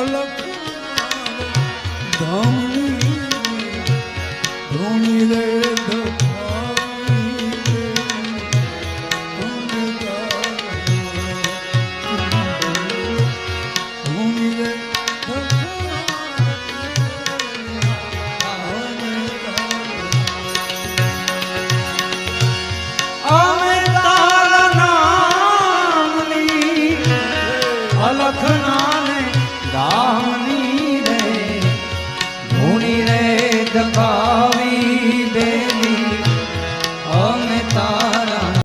અલખ ધમની ધૂણી રે લખના the car.